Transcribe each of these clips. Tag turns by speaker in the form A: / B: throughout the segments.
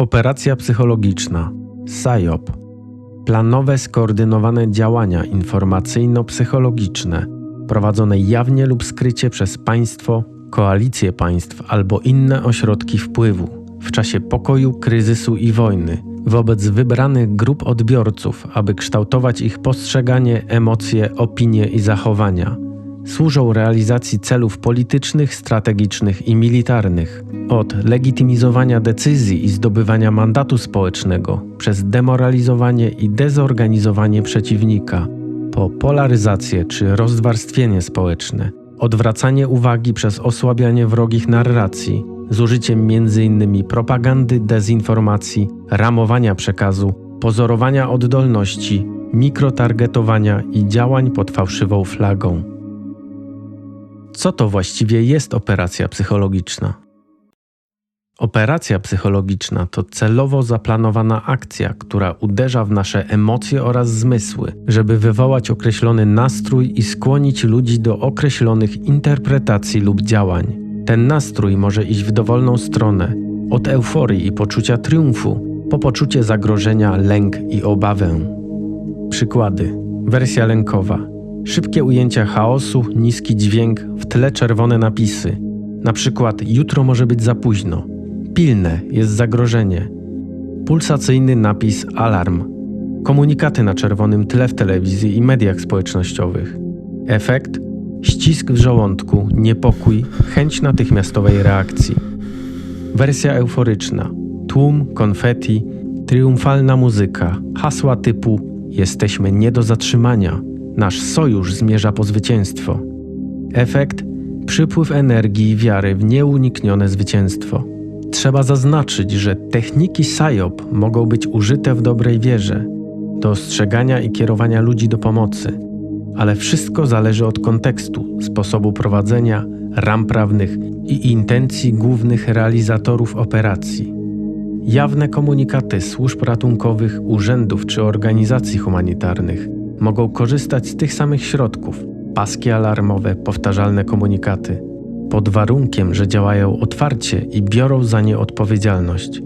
A: Operacja psychologiczna SAJOP planowe skoordynowane działania informacyjno-psychologiczne prowadzone jawnie lub skrycie przez państwo, koalicje państw albo inne ośrodki wpływu w czasie pokoju, kryzysu i wojny wobec wybranych grup odbiorców, aby kształtować ich postrzeganie, emocje, opinie i zachowania. Służą realizacji celów politycznych, strategicznych i militarnych, od legitymizowania decyzji i zdobywania mandatu społecznego przez demoralizowanie i dezorganizowanie przeciwnika, po polaryzację czy rozwarstwienie społeczne, odwracanie uwagi przez osłabianie wrogich narracji, z użyciem m.in. propagandy, dezinformacji, ramowania przekazu, pozorowania oddolności, mikrotargetowania i działań pod fałszywą flagą. Co to właściwie jest operacja psychologiczna? Operacja psychologiczna to celowo zaplanowana akcja, która uderza w nasze emocje oraz zmysły, żeby wywołać określony nastrój i skłonić ludzi do określonych interpretacji lub działań. Ten nastrój może iść w dowolną stronę, od euforii i poczucia triumfu, po poczucie zagrożenia, lęk i obawę. Przykłady. Wersja lękowa. Szybkie ujęcia chaosu, niski dźwięk, w tle czerwone napisy. Na przykład jutro może być za późno. Pilne jest zagrożenie. Pulsacyjny napis alarm. Komunikaty na czerwonym tle w telewizji i mediach społecznościowych. Efekt ścisk w żołądku, niepokój, chęć natychmiastowej reakcji. Wersja euforyczna. Tłum, konfetti, triumfalna muzyka, hasła typu jesteśmy nie do zatrzymania, nasz sojusz zmierza po zwycięstwo. Efekt przypływ energii i wiary w nieuniknione zwycięstwo. Trzeba zaznaczyć, że techniki SAJOP mogą być użyte w dobrej wierze, do ostrzegania i kierowania ludzi do pomocy, ale wszystko zależy od kontekstu, sposobu prowadzenia, ram prawnych i intencji głównych realizatorów operacji. Jawne komunikaty służb ratunkowych, urzędów czy organizacji humanitarnych mogą korzystać z tych samych środków paski alarmowe, powtarzalne komunikaty pod warunkiem, że działają otwarcie i biorą za nie odpowiedzialność.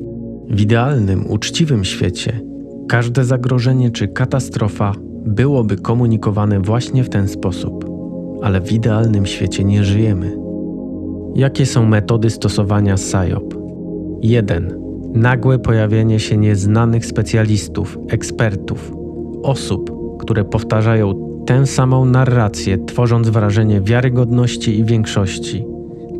A: W idealnym, uczciwym świecie każde zagrożenie czy katastrofa byłoby komunikowane właśnie w ten sposób, ale w idealnym świecie nie żyjemy. Jakie są metody stosowania SAJOP? 1. Nagłe pojawienie się nieznanych specjalistów, ekspertów, osób, które powtarzają tę samą narrację, tworząc wrażenie wiarygodności i większości.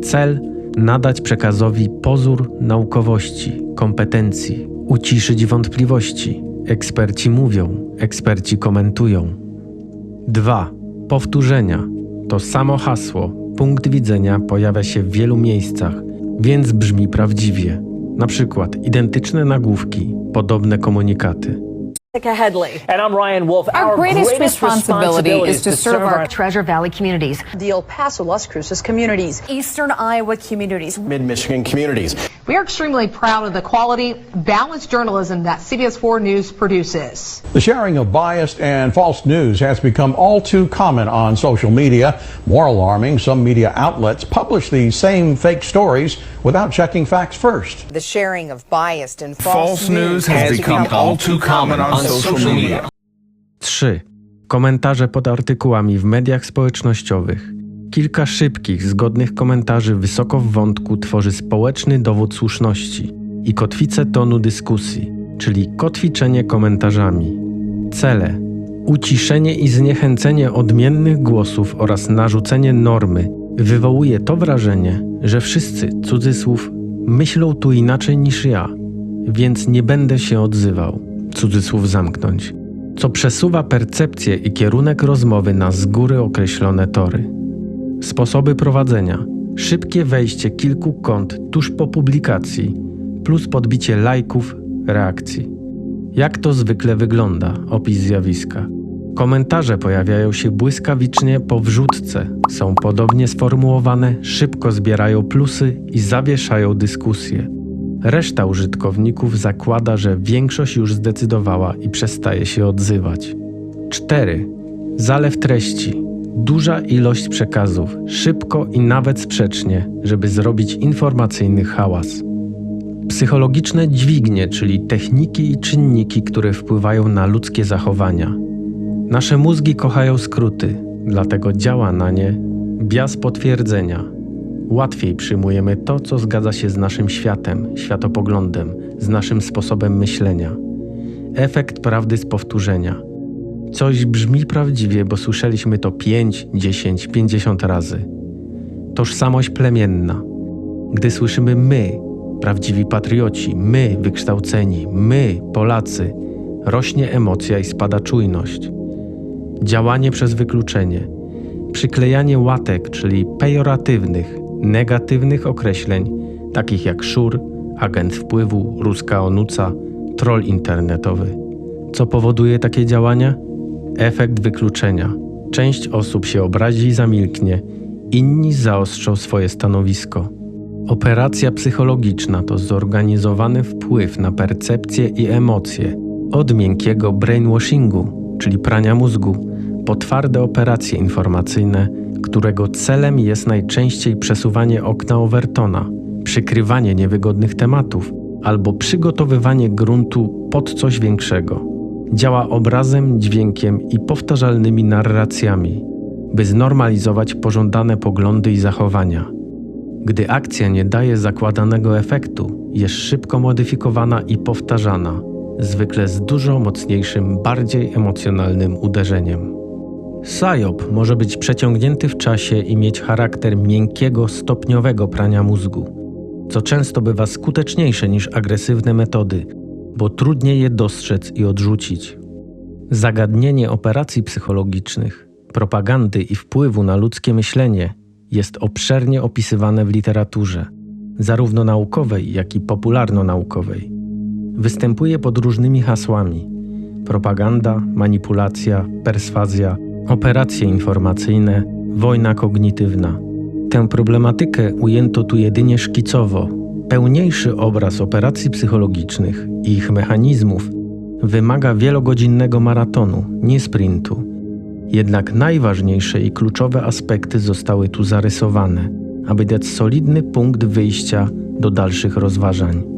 A: Cel nadać przekazowi pozór naukowości, kompetencji, uciszyć wątpliwości. Eksperci mówią, eksperci komentują. 2. Powtórzenia. To samo hasło, punkt widzenia pojawia się w wielu miejscach, więc brzmi prawdziwie. Na przykład identyczne nagłówki, podobne komunikaty.
B: Jessica Headley.
C: And I'm Ryan Wolf.
D: Our, greatest, responsibility is to serve our
E: Treasure Valley communities.
B: The El Paso, Las Cruces communities.
D: Eastern Iowa communities.
C: mid Michigan communities.
E: We are extremely proud of the quality, balanced journalism that CBS 4 News produces.
F: The sharing of biased and false news has become all too common on social media. More alarming, some media outlets publish these same fake stories without checking facts first.
G: The sharing of biased and false,
H: False news has become all too common on social media.
A: 3. Komentarze pod artykułami w mediach społecznościowych. Kilka szybkich, zgodnych komentarzy wysoko w wątku tworzy społeczny dowód słuszności i kotwicę tonu dyskusji, czyli kotwiczenie komentarzami. Cele: uciszenie i zniechęcenie odmiennych głosów oraz narzucenie normy wywołuje to wrażenie, że wszyscy, cudzysłów, myślą tu inaczej niż ja, więc nie będę się odzywał. Cudzysłów zamknąć co przesuwa percepcję i kierunek rozmowy na z góry określone tory. Sposoby prowadzenia: szybkie wejście kilku kont tuż po publikacji, plus podbicie lajków, reakcji. Jak to zwykle wygląda? Opis zjawiska. Komentarze pojawiają się błyskawicznie po wrzutce, są podobnie sformułowane, szybko zbierają plusy i zawieszają dyskusję. Reszta użytkowników zakłada, że większość już zdecydowała i przestaje się odzywać. 4. Zalew treści. Duża ilość przekazów, szybko i nawet sprzecznie, żeby zrobić informacyjny hałas. Psychologiczne dźwignie, czyli techniki i czynniki, które wpływają na ludzkie zachowania. Nasze mózgi kochają skróty, dlatego działa na nie bias potwierdzenia. Łatwiej przyjmujemy to, co zgadza się z naszym światem, światopoglądem, z naszym sposobem myślenia. Efekt prawdy z powtórzenia. Coś brzmi prawdziwie, bo słyszeliśmy to 5, 10, 50 razy. Tożsamość plemienna. Gdy słyszymy my, prawdziwi patrioci, my, wykształceni, my, Polacy, rośnie emocja i spada czujność. Działanie przez wykluczenie. Przyklejanie łatek, czyli pejoratywnych, negatywnych określeń, takich jak szur, agent wpływu, ruska onuca, troll internetowy. Co powoduje takie działania? Efekt wykluczenia. Część osób się obrazi i zamilknie, inni zaostrzą swoje stanowisko. Operacja psychologiczna to zorganizowany wpływ na percepcje i emocje od miękkiego brainwashingu, czyli prania mózgu, po twarde operacje informacyjne, którego celem jest najczęściej przesuwanie okna Overtona, przykrywanie niewygodnych tematów albo przygotowywanie gruntu pod coś większego. Działa obrazem, dźwiękiem i powtarzalnymi narracjami, by znormalizować pożądane poglądy i zachowania. Gdy akcja nie daje zakładanego efektu, jest szybko modyfikowana i powtarzana, zwykle z dużo mocniejszym, bardziej emocjonalnym uderzeniem. Psyop może być przeciągnięty w czasie i mieć charakter miękkiego, stopniowego prania mózgu, co często bywa skuteczniejsze niż agresywne metody, bo trudniej je dostrzec i odrzucić. Zagadnienie operacji psychologicznych, propagandy i wpływu na ludzkie myślenie jest obszernie opisywane w literaturze, zarówno naukowej, jak i popularno-naukowej. Występuje pod różnymi hasłami: propaganda, manipulacja, perswazja, operacje informacyjne, wojna kognitywna. Tę problematykę ujęto tu jedynie szkicowo. Pełniejszy obraz operacji psychologicznych i ich mechanizmów wymaga wielogodzinnego maratonu, nie sprintu. Jednak najważniejsze i kluczowe aspekty zostały tu zarysowane, aby dać solidny punkt wyjścia do dalszych rozważań.